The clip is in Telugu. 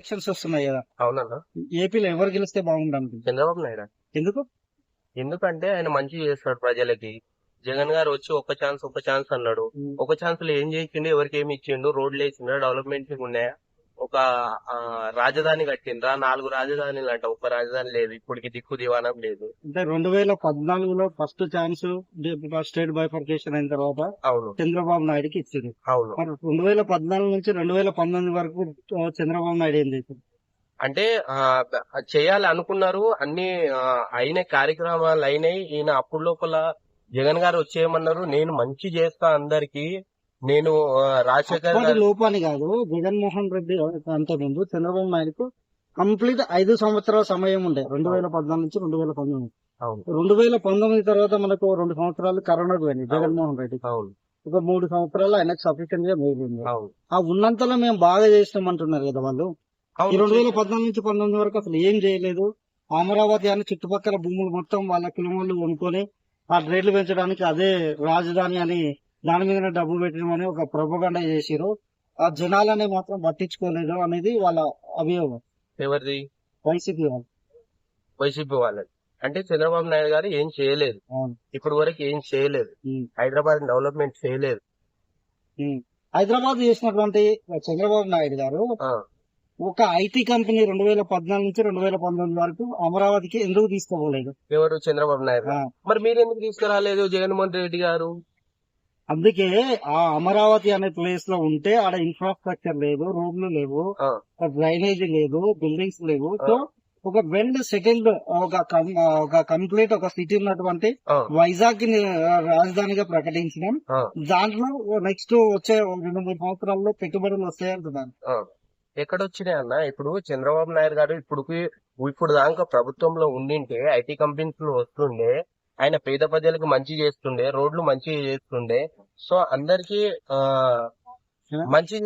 ఎలక్షన్స్ వస్తున్నాయి కదా. అవునన్నా. ఏపీలో ఎవరు గెలిస్తే బాగుంటుంది చంద్రబాబు నాయుడు. ఎందుకు? ఎందుకంటే ఆయన మంచి చేస్తాడు ప్రజలకి. జగన్ గారు వచ్చి ఒక ఛాన్స్ ఒక ఛాన్స్ అన్నాడు. ఒక ఛాన్స్లో ఏం చేసిండు ఎవరికి ఏమి ఇచ్చిండు రోడ్లు వేసిండు డెవలప్మెంట్ ఉన్నాయా? ఒక రాజధాని కట్టిండ్రా? నాలుగు రాజధానులు అంట. ఒక్క రాజధాని లేదు. ఇప్పటికి దిక్కు దివానం లేదు. అంటే రెండు వేల పద్నాలుగులో ఫస్ట్ ఛాన్స్ స్టేట్ బైఫర్కేషన్ అయిన తర్వాత అవును. చంద్రబాబు నాయుడుకి ఇచ్చింది అవును. రెండు వేల పద్నాలుగు నుంచి రెండు వేల పంతొమ్మిది వరకు చంద్రబాబు నాయుడు ఏం చేసింది అంటే చేయాలి అనుకున్నారు. అన్ని అయిన కార్యక్రమాలు అయినాయి. ఈయన అప్పుడు లోపల జగన్ గారు వచ్చేయమన్నారు. నేను మంచి చేస్తా అందరికి. నేను రాజశేఖర్ గారు లోపాని కాదు జగన్మోహన్ రెడ్డి అంత ముందు చంద్రబాబు నాయుడుకు కంప్లీట్ ఐదు సంవత్సరాల సమయం ఉండే. రెండు వేల పద్నాలుగు నుంచి రెండు వేల పంతొమ్మిది. రెండు వేల పంతొమ్మిది తర్వాత మనకు రెండు సంవత్సరాలు కరోనా పోయింది జగన్మోహన్ రెడ్డి. ఒక మూడు సంవత్సరాలు ఆయనకు సఫిషియెంట్గా మిగిలింది ఆ ఉన్నంతలో మేము బాగా చేస్తామంటున్నారు కదా వాళ్ళు. రెండు వేల పద్నాలుగు నుంచి పంతొమ్మిది వరకు అసలు ఏం చేయలేదు. అమరావతి అని చుట్టుపక్కల భూములు మొత్తం వాళ్ళ కులమోళ్ళు కొనుక్కొని ఆ రేట్లు పెంచడానికి అదే రాజధాని అని దాని మీద డబ్బు పెట్టడం అని ఒక ప్రొపగండ చేసిరు ఆ జనాలని మాత్రం పట్టించుకోలేదు అనేది వాళ్ళ అభియోగం. ఎవరిది? వైసీపీ వాళ్ళు. వైసీపీ వాళ్ళది. అంటే చంద్రబాబు నాయుడు గారు ఏం చేయలేదు. ఇప్పటి వరకు ఏం చేయలేదు. హైదరాబాద్ డెవలప్మెంట్ చేయలేదు. హైదరాబాద్ చేసినటువంటి చంద్రబాబు నాయుడు గారు ఒక ఐటీ కంపెనీ రెండు వేల పద్నాలుగు నుంచి రెండు వేల పంతొమ్మిది వరకు అమరావతికి ఎందుకు తీసుకోలేదు? ఎవరు? చంద్రబాబు నాయుడు. మరి మీరు ఎందుకు తీసుకురాలేదు జగన్మోహన్ రెడ్డి గారు? అందుకే ఆ అమరావతి అనే ప్లేస్లో ఉంటే ఆడ ఇన్ఫ్రాస్ట్రక్చర్ లేదు రోడ్లు లేవు డ్రైనేజ్ లేదు బిల్డింగ్స్ లేవు. సో ఒక వెల్ సెకండ్ ఒక ఒక కంప్లీట్ ఒక సిటీ ఉన్నటువంటి వైజాగ్ని రాజధానిగా ప్రకటించడం ఆ, దాంట్లో నెక్స్ట్ వచ్చే రెండు మూడు సంవత్సరాల్లో పెట్టుబడులు వస్తాయంటున్నాను. ఎక్కడ వచ్చినాయి అన్న? ఇప్పుడు చంద్రబాబు నాయుడు గారు ఇప్పుడు ఇప్పుడు దాకా ప్రభుత్వంలో ఉండింటే ఐటీ కంపెనీస్లో వస్తుండే ఆయన పేద ప్రజలకు మంచి చేస్తుండే రోడ్లు మంచిగా చేస్తుండే సో అందరికి ఆ మంచి